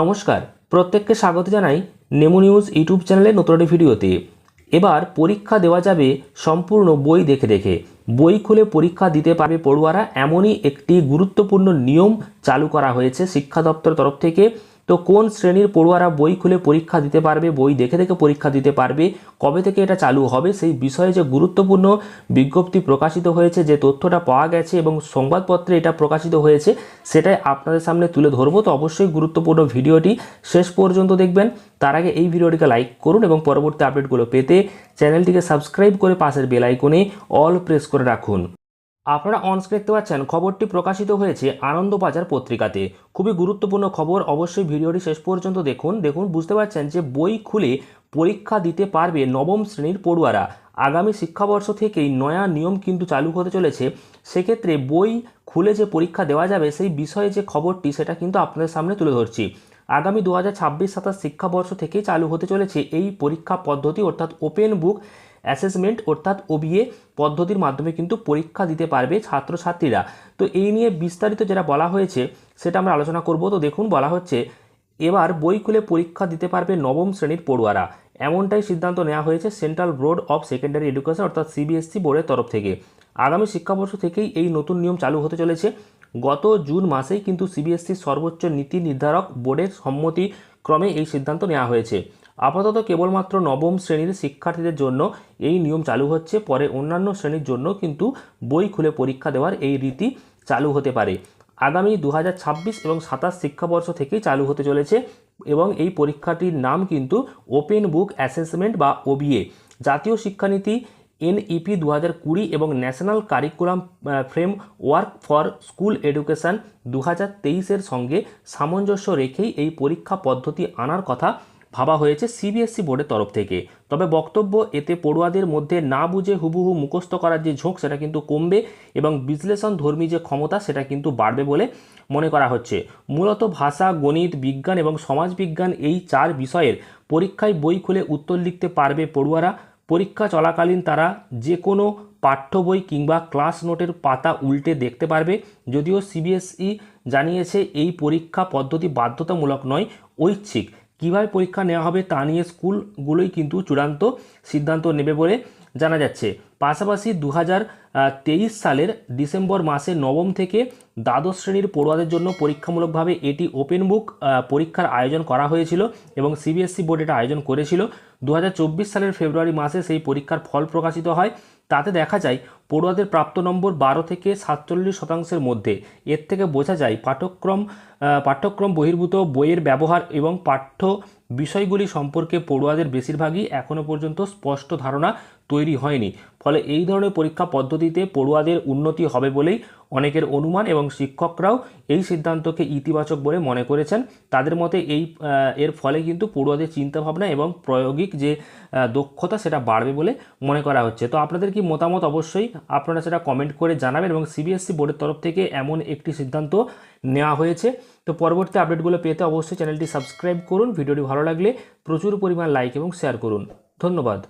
নমস্কার, প্রত্যেককে স্বাগত জানাই নেমো নিউজ ইউটিউব চ্যানেলে নতুন একটি ভিডিওতে। এবার পরীক্ষা দেওয়া যাবে সম্পূর্ণ বই দেখে দেখে। বই খুলে পরীক্ষা দিতে পারবে পড়ুয়ারা। এমনই একটি গুরুত্বপূর্ণ নিয়ম চালু করা হয়েছে শিক্ষা দপ্তর তরফ থেকে। তো কোন শ্রেণির পড়ুয়ারা বই খুলে পরীক্ষা দিতে পারবে, বই দেখে দেখে পরীক্ষা দিতে পারবে, কবে থেকে এটা চালু হবে, সেই বিষয়ে যে গুরুত্বপূর্ণ বিজ্ঞপ্তি প্রকাশিত হয়েছে, যে তথ্যটা পাওয়া গেছে এবং সংবাদপত্রে এটা প্রকাশিত হয়েছে, সেটাই আপনাদের সামনে তুলে ধরবো। তো অবশ্যই গুরুত্বপূর্ণ ভিডিওটি শেষ পর্যন্ত দেখবেন। তার আগে এই ভিডিওটিকে লাইক করুন এবং পরবর্তী আপডেটগুলো পেতে চ্যানেলটিকে সাবস্ক্রাইব করে পাশের বেল আইকনে অল প্রেস করে রাখুন। আপনারা অনস্ক্রিন দেখতে পাচ্ছেন, খবরটি প্রকাশিত হয়েছে আনন্দবাজার পত্রিকাতে। খুবই গুরুত্বপূর্ণ খবর, অবশ্যই ভিডিওটি শেষ পর্যন্ত দেখুন। দেখুন, বুঝতে পারছেন যে বই খুলে পরীক্ষা দিতে পারবে নবম শ্রেণির পড়ুয়ারা। আগামী শিক্ষাবর্ষ থেকেই নয়া নিয়ম কিন্তু চালু হতে চলেছে। সেক্ষেত্রে বই খুলে যে পরীক্ষা দেওয়া যাবে, সেই বিষয়ে যে খবরটি, সেটা কিন্তু আপনাদের সামনে তুলে ধরছি। আগামী দু হাজার ছাব্বিশ সাতাশ শিক্ষাবর্ষ থেকেই চালু হতে চলেছে এই পরীক্ষা পদ্ধতি, অর্থাৎ ওপেন বুক অ্যাসেসমেন্ট অর্থাৎ ওবিএ পদ্ধতির মাধ্যমে কিন্তু পরীক্ষা দিতে পারবে ছাত্রছাত্রীরা। তো এই নিয়ে বিস্তারিত যেটা বলা হয়েছে, সেটা আমরা আলোচনা করব। তো দেখুন, বলা হচ্ছে, এবার বই খুলে পরীক্ষা দিতে পারবে নবম শ্রেণির পড়ুয়ারা। এমনটাই সিদ্ধান্ত নেওয়া হয়েছে central board of secondary education অর্থাৎ সিবিএসসি বোর্ডের তরফ থেকে। আগামী শিক্ষাবর্ষ থেকেই এই নতুন নিয়ম চালু হতে চলেছে। গত জুন মাসেই কিন্তু সিবিএসসির সর্বোচ্চ নীতি নির্ধারক বোর্ডের সম্মতি ক্রমে এই সিদ্ধান্ত নেওয়া হয়েছে। আপাতত কেবলমাত্র নবম শ্রেণির শিক্ষার্থীদের জন্য এই নিয়ম চালু হচ্ছে। পরে অন্যান্য শ্রেণির জন্য কিন্তু বই খুলে পরীক্ষা দেওয়ার এই রীতি চালু হতে পারে। আগামী দু হাজার ছাব্বিশ এবং সাতাশ শিক্ষাবর্ষ থেকেই চালু হতে চলেছে এবং এই পরীক্ষাটির নাম কিন্তু ওপেন বুক অ্যাসেসমেন্ট বা ওবিএ। জাতীয় শিক্ষানীতি এনইপি দু হাজার কুড়ি এবং national curriculum framework for school education দু হাজার তেইশের সঙ্গে সামঞ্জস্য রেখেই এই পরীক্ষা পদ্ধতি আনার কথা ভাবা হয়েছে সিবিএসসি বোর্ডের তরফ থেকে। তবে বক্তব্য এতে পড়ুয়াদের মধ্যে না বুঝে হুবহু মুখস্থ করার যে ঝোঁক, সেটা কিন্তু কমবে এবং বিশ্লেষণ ধর্মী যে ক্ষমতা, সেটা কিন্তু বাড়বে বলে মনে করা হচ্ছে। মূলত ভাষা, গণিত, বিজ্ঞান এবং সমাজবিজ্ঞান এই চার বিষয়ের পরীক্ষায় বই খুলে উত্তর লিখতে পারবে পড়ুয়ারা। পরীক্ষা চলাকালীন তারা যে কোনো পাঠ্য বই কিংবা ক্লাস নোটের পাতা উল্টে দেখতে পারবে। যদিও সিবিএসই জানিয়েছে এই পরীক্ষা পদ্ধতি বাধ্যতামূলক নয়, ঐচ্ছিক। কীভাবে পরীক্ষা নেওয়া হবে তা নিয়ে স্কুলগুলোই কিন্তু চূড়ান্ত সিদ্ধান্ত নেবে বলে জানা যাচ্ছে। পাশাপাশি দু সালের ডিসেম্বর মাসে নবম থেকে দ্বাদশ শ্রেণির পড়ুয়াদের জন্য পরীক্ষামূলকভাবে এটি ওপেন বুক পরীক্ষার আয়োজন করা হয়েছিল এবং সিবিএসসি বোর্ড এটা আয়োজন করেছিল। দু হাজার চব্বিশ সালের ফেব্রুয়ারি মাসে সেই পরীক্ষার ফল প্রকাশিত হয়। তাতে দেখা যায় পড়ুয়াদের প্রাপ্ত নম্বর বারো থেকে সাতচল্লিশ শতাংশের মধ্যে। এর থেকে বোঝা যায় পাঠ্যক্রম পাঠ্যক্রম বহির্ভূত বইয়ের ব্যবহার এবং পাঠ্য বিষয়গুলি সম্পর্কে পড়ুয়াদের বেশিরভাগই এখনও পর্যন্ত স্পষ্ট ধারণা তৈরি হয়নি। ফলে এই ধরনের পরীক্ষা পদ্ধতিতে পড়ুয়াদের উন্নতি হবে বলেই অনেকের অনুমান এবং শিক্ষকরাও এই সিদ্ধান্তকে ইতিবাচক বলে মনে করেছেন। তাদের মতে এই এর ফলে কিন্তু পড়ুয়াদের চিন্তাভাবনা এবং প্রায়োগিক যে দক্ষতা সেটা বাড়বে বলে মনে করা হচ্ছে। তো আপনাদের কি মতামত অবশ্যই আপনারা সেটা কমেন্ট করে জানাবেন এবং সিবিএসসি বোর্ডের তরফ থেকে এমন একটি সিদ্ধান্ত নেওয়া হয়েছে। তো পরবর্তী আপডেটগুলো পেতে অবশ্যই চ্যানেলটি সাবস্ক্রাইব করুন। ভিডিওটি ভালো লাগলে প্রচুর পরিমাণ লাইক এবং শেয়ার করুন। ধন্যবাদ।